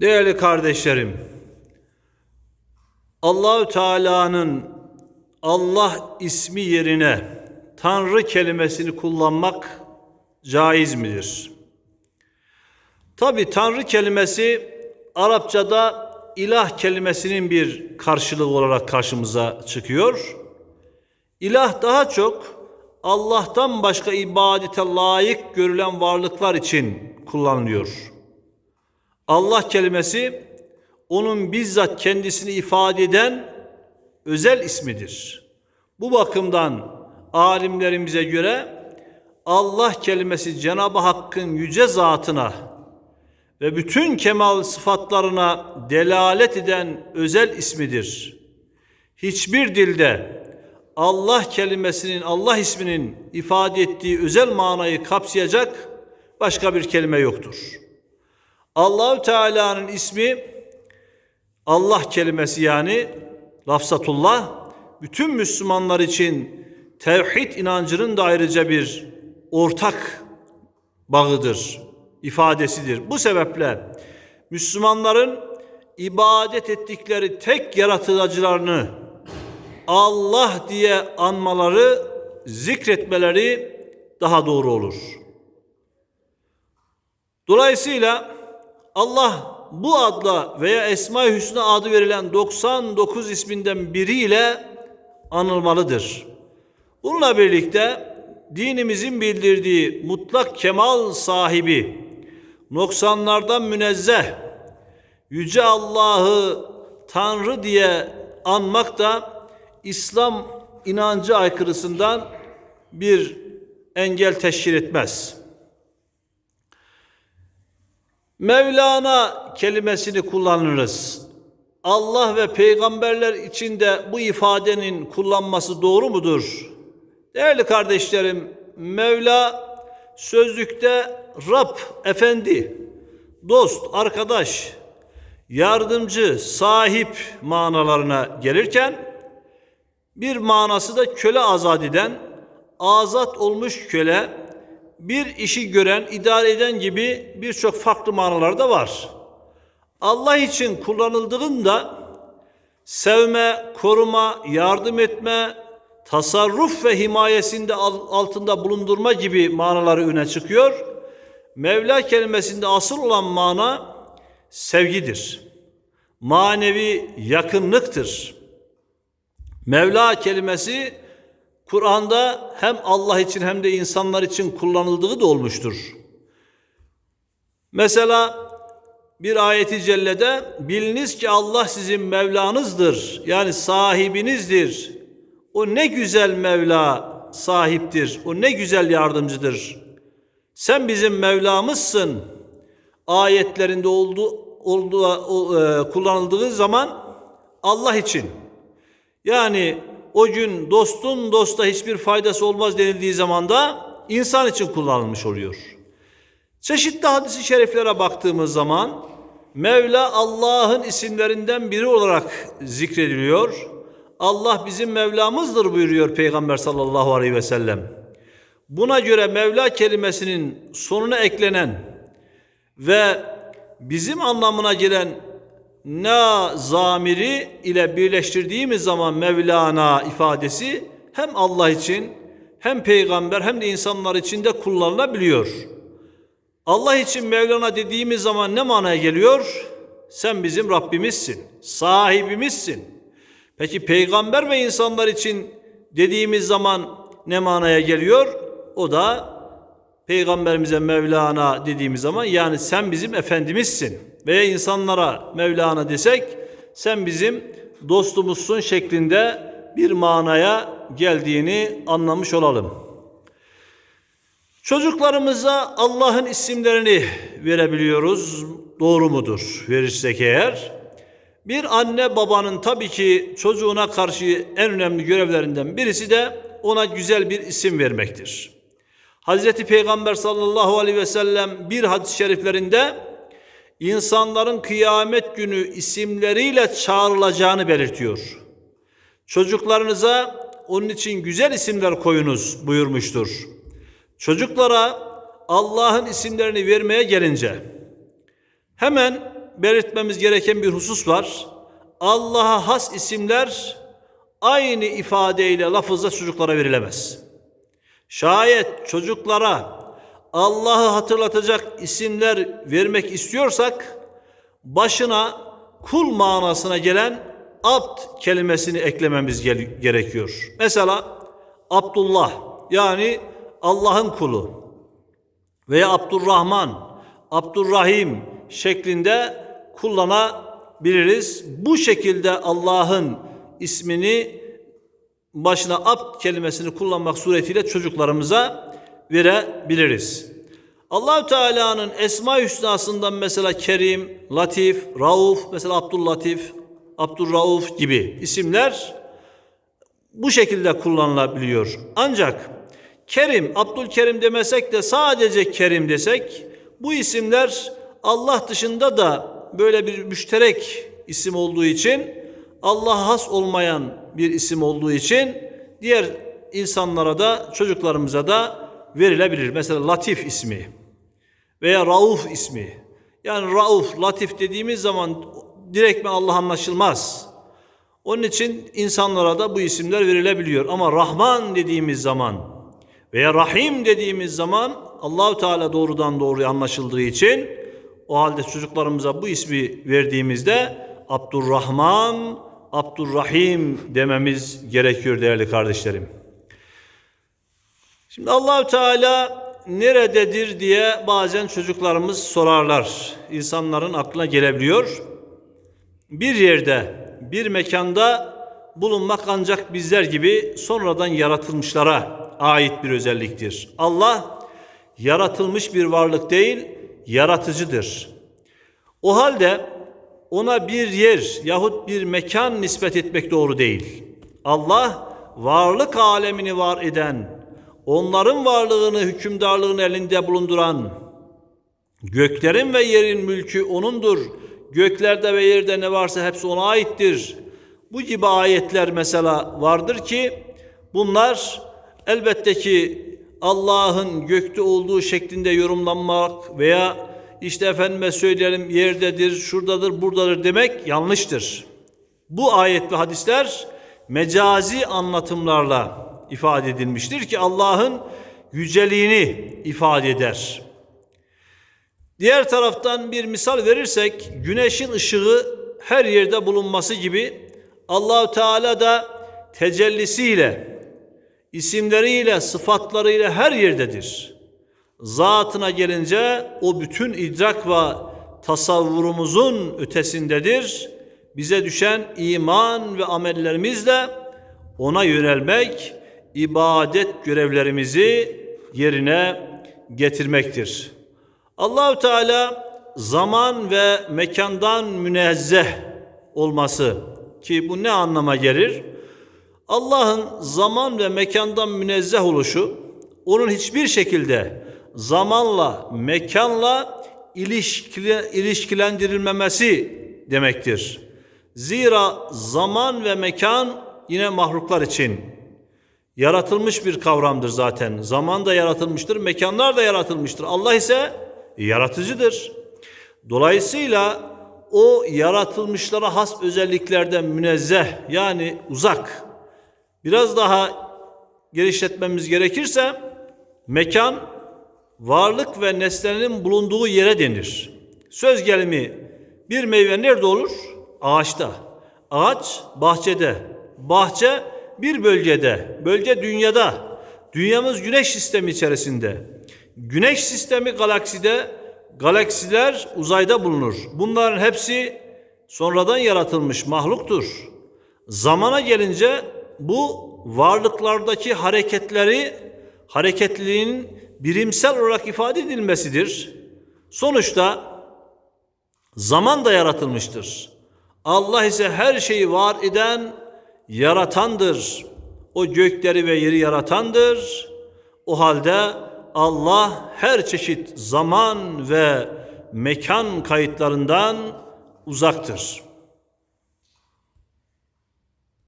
Değerli kardeşlerim, Allahü Teala'nın Allah ismi yerine Tanrı kelimesini kullanmak caiz midir? Tabi Tanrı kelimesi Arapçada ilah kelimesinin bir karşılığı olarak karşımıza çıkıyor. İlah daha çok Allah'tan başka ibadete layık görülen varlıklar için kullanılıyor. Allah kelimesi onun bizzat kendisini ifade eden özel ismidir. Bu bakımdan alimlerimize göre Allah kelimesi Cenab-ı Hakk'ın yüce zatına ve bütün kemal sıfatlarına delalet eden özel ismidir. Hiçbir dilde Allah kelimesinin, Allah isminin ifade ettiği özel manayı kapsayacak başka bir kelime yoktur. Allahü Teala'nın ismi Allah kelimesi yani lafzatullah bütün Müslümanlar için tevhid inancının da ayrıca bir ortak bağıdır, ifadesidir. Bu sebeple Müslümanların ibadet ettikleri tek yaratıcılarını Allah diye anmaları, zikretmeleri daha doğru olur. Dolayısıyla Allah bu adla veya Esma-i Hüsna adı verilen 99 isminden biriyle anılmalıdır. Bununla birlikte dinimizin bildirdiği mutlak kemal sahibi, noksanlardan münezzeh, Yüce Allah'ı Tanrı diye anmak da İslam inancı aykırısından bir engel teşkil etmez.'' Mevlana kelimesini kullanırız. Allah ve peygamberler içinde bu ifadenin kullanması doğru mudur? Değerli kardeşlerim, Mevla sözlükte Rab, efendi, dost, arkadaş, yardımcı, sahip manalarına gelirken bir manası da köle azat eden, azat olmuş köle, bir işi gören, idare eden gibi birçok farklı manalar da var. Allah için kullanıldığında sevme, koruma, yardım etme, tasarruf ve himayesinde altında bulundurma gibi manaları öne çıkıyor. Mevla kelimesinde asıl olan mana sevgidir. Manevi yakınlıktır. Mevla kelimesi Kur'an'da hem Allah için hem de insanlar için kullanıldığı da olmuştur. Mesela bir ayeti cellede biliniz ki Allah sizin Mevlanızdır. Yani sahibinizdir. O ne güzel Mevla sahiptir. O ne güzel yardımcıdır. Sen bizim Mevlamızsın. Ayetlerinde olduğu, olduğu e, kullanıldığı zaman Allah için. Yani o gün dostun dosta hiçbir faydası olmaz denildiği zaman da insan için kullanılmış oluyor. Çeşitli hadisi şeriflere baktığımız zaman Mevla Allah'ın isimlerinden biri olarak zikrediliyor. Allah bizim Mevlamızdır buyuruyor Peygamber sallallahu aleyhi ve sellem. Buna göre Mevla kelimesinin sonuna eklenen ve bizim anlamına gelen na zamiri ile birleştirdiğimiz zaman Mevlana ifadesi hem Allah için hem peygamber hem de insanlar için de kullanılabiliyor. Allah için Mevlana dediğimiz zaman ne manaya geliyor? Sen bizim Rabbimizsin, sahibimizsin. Peki peygamber ve insanlar için dediğimiz zaman ne manaya geliyor? O da peygamberimize Mevlana dediğimiz zaman yani sen bizim efendimizsin veya insanlara Mevlana desek sen bizim dostumuzsun şeklinde bir manaya geldiğini anlamış olalım. Çocuklarımıza Allah'ın isimlerini verebiliyoruz. Doğru mudur? Verirsek eğer. Bir anne babanın tabii ki çocuğuna karşı en önemli görevlerinden birisi de ona güzel bir isim vermektir. Hazreti Peygamber sallallahu aleyhi ve sellem bir hadis-i şeriflerinde insanların kıyamet günü isimleriyle çağrılacağını belirtiyor. Çocuklarınıza onun için güzel isimler koyunuz buyurmuştur. Çocuklara Allah'ın isimlerini vermeye gelince hemen belirtmemiz gereken bir husus var. Allah'a has isimler aynı ifadeyle lafızla çocuklara verilemez. Şayet çocuklara Allah'ı hatırlatacak isimler vermek istiyorsak başına kul manasına gelen abd kelimesini eklememiz gerekiyor. Mesela Abdullah yani Allah'ın kulu veya Abdurrahman, Abdurrahim şeklinde kullanabiliriz. Bu şekilde Allah'ın ismini başına abd kelimesini kullanmak suretiyle çocuklarımıza verebiliriz. Allahü Teala'nın Esma-i Hüsna'sından mesela Kerim, Latif, Rauf, mesela Abdüllatif, Abdurrauf gibi isimler bu şekilde kullanılabiliyor. Ancak Kerim, Abdülkerim demesek de sadece Kerim desek bu isimler Allah dışında da böyle bir müşterek isim olduğu için Allah'a has olmayan bir isim olduğu için diğer insanlara da çocuklarımıza da verilebilir. Mesela Latif ismi veya Rauf ismi. Yani Rauf, Latif dediğimiz zaman direktmen Allah anlaşılmaz. Onun için insanlara da bu isimler verilebiliyor. Ama Rahman dediğimiz zaman veya Rahim dediğimiz zaman Allahu Teala doğrudan doğruya anlaşıldığı için o halde çocuklarımıza bu ismi verdiğimizde Abdurrahman, Abdurrahim dememiz gerekiyor değerli kardeşlerim. Şimdi Allahü Teala nerededir diye bazen çocuklarımız sorarlar. İnsanların aklına gelebiliyor. Bir yerde, bir mekanda bulunmak ancak bizler gibi sonradan yaratılmışlara ait bir özelliktir. Allah yaratılmış bir varlık değil, yaratıcıdır. O halde ona bir yer yahut bir mekan nispet etmek doğru değil. Allah varlık alemini var eden, onların varlığını, hükümdarlığını elinde bulunduran, göklerin ve yerin mülkü O'nundur. Göklerde ve yerde ne varsa hepsi O'na aittir. Bu gibi ayetler mesela vardır ki bunlar elbette ki Allah'ın gökte olduğu şeklinde yorumlanmak veya işte efendime söyleyelim yerdedir, şuradadır, buradadır demek yanlıştır. Bu ayet ve hadisler mecazi anlatımlarla ifade edilmiştir ki Allah'ın yüceliğini ifade eder. Diğer taraftan bir misal verirsek güneşin ışığı her yerde bulunması gibi Allahu Teala da tecellisiyle, isimleriyle, sıfatlarıyla her yerdedir. Zatına gelince o bütün idrak ve tasavvurumuzun ötesindedir. Bize düşen iman ve amellerimizle ona yönelmek, ibadet görevlerimizi yerine getirmektir. Allahü Teala zaman ve mekandan münezzeh olması ki bu ne anlama gelir? Allah'ın zaman ve mekandan münezzeh oluşu onun hiçbir şekilde zamanla, mekanla ilişkile, ilişkilendirilmemesi demektir. Zira zaman ve mekan yine mahluklar için yaratılmış bir kavramdır zaten. Zaman da yaratılmıştır, mekanlar da yaratılmıştır. Allah ise yaratıcıdır. Dolayısıyla o yaratılmışlara has özelliklerden münezzeh yani uzak. Biraz daha genişletmemiz gerekirse mekan varlık ve nesnenin bulunduğu yere denir. Söz gelimi bir meyve nerede olur? Ağaçta. Ağaç bahçede. Bahçe bir bölgede. Bölge dünyada. Dünyamız güneş sistemi içerisinde. Güneş sistemi galakside, galaksiler uzayda bulunur. Bunların hepsi sonradan yaratılmış mahluktur. Zamana gelince bu varlıklardaki hareketleri, hareketliliğin birimsel olarak ifade edilmesidir. Sonuçta zaman da yaratılmıştır. Allah ise her şeyi var eden, yaratandır. O gökleri ve yeri yaratandır. O halde Allah her çeşit zaman ve mekan kayıtlarından uzaktır.